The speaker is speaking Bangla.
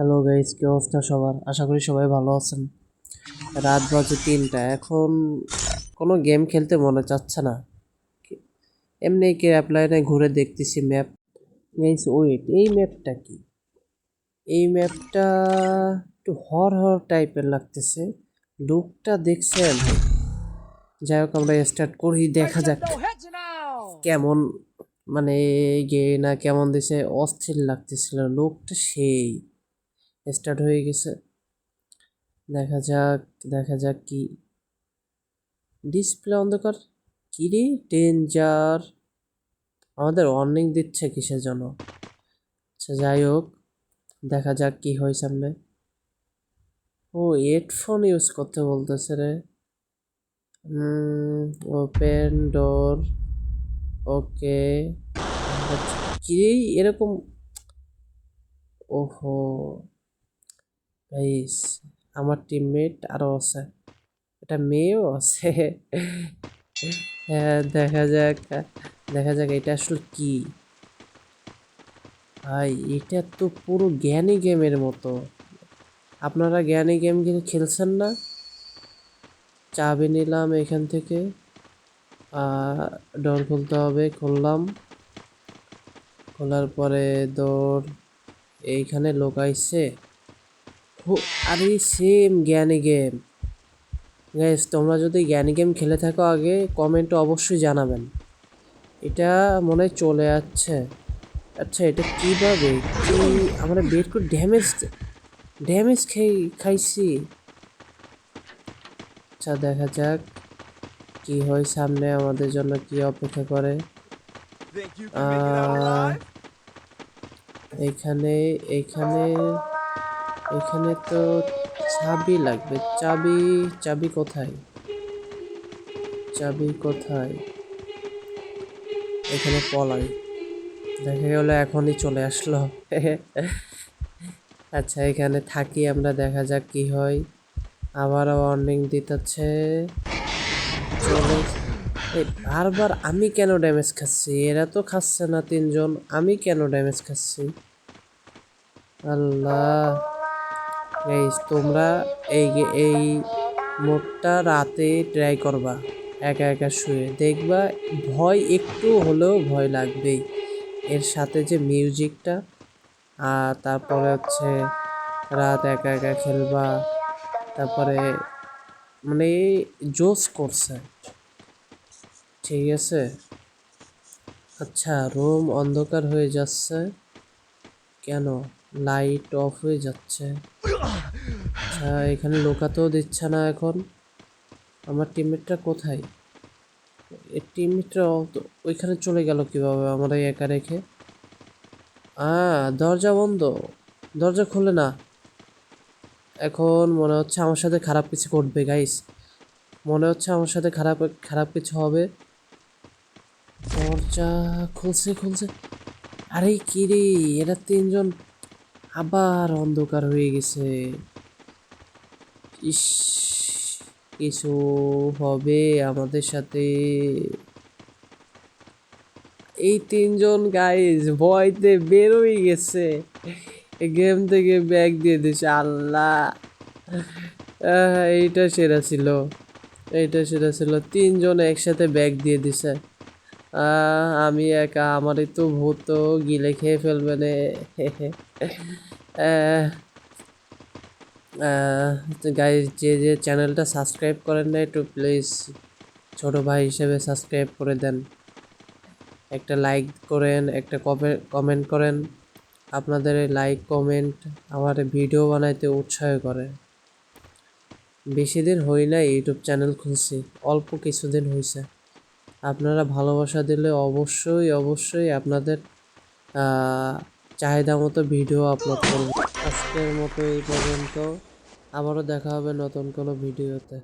হ্যালো গাইস কি অবস্থা সবার? আশা করি সবাই ভালো আছেন। রাত বাজে তিনটা, এখন কোনো গেম খেলতে মনে চাচ্ছে না। এমনি কি অ্যাপ্লাইনে ঘুরে দেখতেছি ম্যাপ গাইস ওয়েট এই ম্যাপটা কি? এই ম্যাপটা একটু হর হর টাইপের লাগতেছে। লুকটা দেখছেন? যাই হোক, আমরা স্টার্ট করি, দেখা যাক। কেমন মানে গে না কেমন দিছে? অস্থির লাগতেছিল, লোকটা সেই। স্টার্ট হয়ে গেছে। দেখা যাক দেখা যাক কি। ডিসপ্লে অন্ধকার? কি রে? ডেঞ্জার আমাদের ওয়ার্নিং দিচ্ছে কিসের জন্য? আচ্ছা যাই হোক, দেখা যাক কি হয় সামনে। ও হেডফোন ইউজ করতে বলতেছে রে। ওপেন ডোর ওকে কি এরকম, ওহো। গাইস আমার টিমমেট আরও আছে। এটা মেয়েও আছে। হ্যাঁ দেখা যাক দেখা যাক এটা আসলে কি। ভাই, এটা তো পুরো জ্ঞানী গেমের মতো। আপনারা জ্ঞানী গেম কিন্তু খেলছেন না? চাবি নিলাম এখান থেকে। ডোর খুলতে হবে, খুললাম। খোলার পরে দৌড় এইখানে লোক আইসে আরে সেম জ্ঞানী গেম গ্যাস তোমরা যদি জ্ঞানী গেম খেলে থাকো আগে কমেন্টে অবশ্যই জানাবেন। এটা মনে চলে যাচ্ছে আচ্ছা এটা কীভাবে? কি আমরা বের করে ড্যামেজ ড্যামেজ খেয়ে খাইছি? আচ্ছা দেখা যাক কি হয় সামনে আমাদের জন্য কি অপেক্ষা করে। এইখানে এইখানে এখানে তো চাবি লাগবে। চাবি চাবি কোথায়? চাবি কোথায়? এখানে পলাই। দেখা গেল এখনই চলে আসলো। আচ্ছা এখানে থাকি আমরা, দেখা যাক কি হয়। আবারও ওয়ার্নিং দিতেছে। চলে। বারবার আমি কেন ড্যামেজ খাচ্ছি? এরা তো খাচ্ছে না তিনজন। আমি কেন ড্যামেজ খাচ্ছি? আল্লাহ। তোমরা এই এই মোডটা রাতে ট্রাই করবা, একা একা শুয়ে। দেখবা, ভয় একটু হলেও ভয় লাগবেই। এর সাথে যে মিউজিকটা, আর তারপরে হচ্ছে রাত একা একা খেলবা, তারপরে মানে জোস করছে। ঠিক আছে? আচ্ছা রুম অন্ধকার হয়ে যাচ্ছে। কেন? লাইট অফ হয়ে যাচ্ছে। আচ্ছা এখানে লোকাতেও দিচ্ছে না এখন। আমার টিমমেটটা কোথায়? টিমমেটটা ওইখানে চলে গেল কীভাবে আমরা একা রেখে? আহ, দরজা বন্ধ। দরজা খুলে না। এখন মনে হচ্ছে আমার সাথে খারাপ কিছু ঘটবে গাইস মনে হচ্ছে আমার সাথে খারাপ খারাপ কিছু হবে। দরজা খুলছে খুলছে। আরে কিরে এরা তিনজন আবার অন্ধকার হয়ে গেছে। ইস, কিছু হবে আমাদের সাথে। এই তিনজন গাইজ ভয়তে বেরোই গেছে। গেম থেকে ব্যাগ দিয়ে দিছে আল্লাহ। এইটা সেরা ছিল। এইটা সেরা ছিল। তিনজন একসাথে ব্যাগ দিয়ে দিছে। আমি একা, আমারই তো ভূত গিলে খেয়ে ফেলবে না। গাই যে যে চ্যানেলটা সাবস্ক্রাইব করেন না একটু প্লিজ ছোট ভাই হিসেবে সাবস্ক্রাইব করে দেন। একটা লাইক করেন, একটা কমেন্ট করেন। আপনাদের লাইক কমেন্ট আমার ভিডিও বানাইতে উৎসাহ করে। বেশি দিন হই না ইউটিউব চ্যানেল খুলছি, অল্প কিছুদিন হয়েছে আপনারা ভালোবাসা দিলে অবশ্যই অবশ্যই আপনাদের চাহিদা মতো ভিডিও আপলোড করব আজকের মতো এই পর্যন্ত। আবারও দেখা হবে নতুন কোনো ভিডিওতে।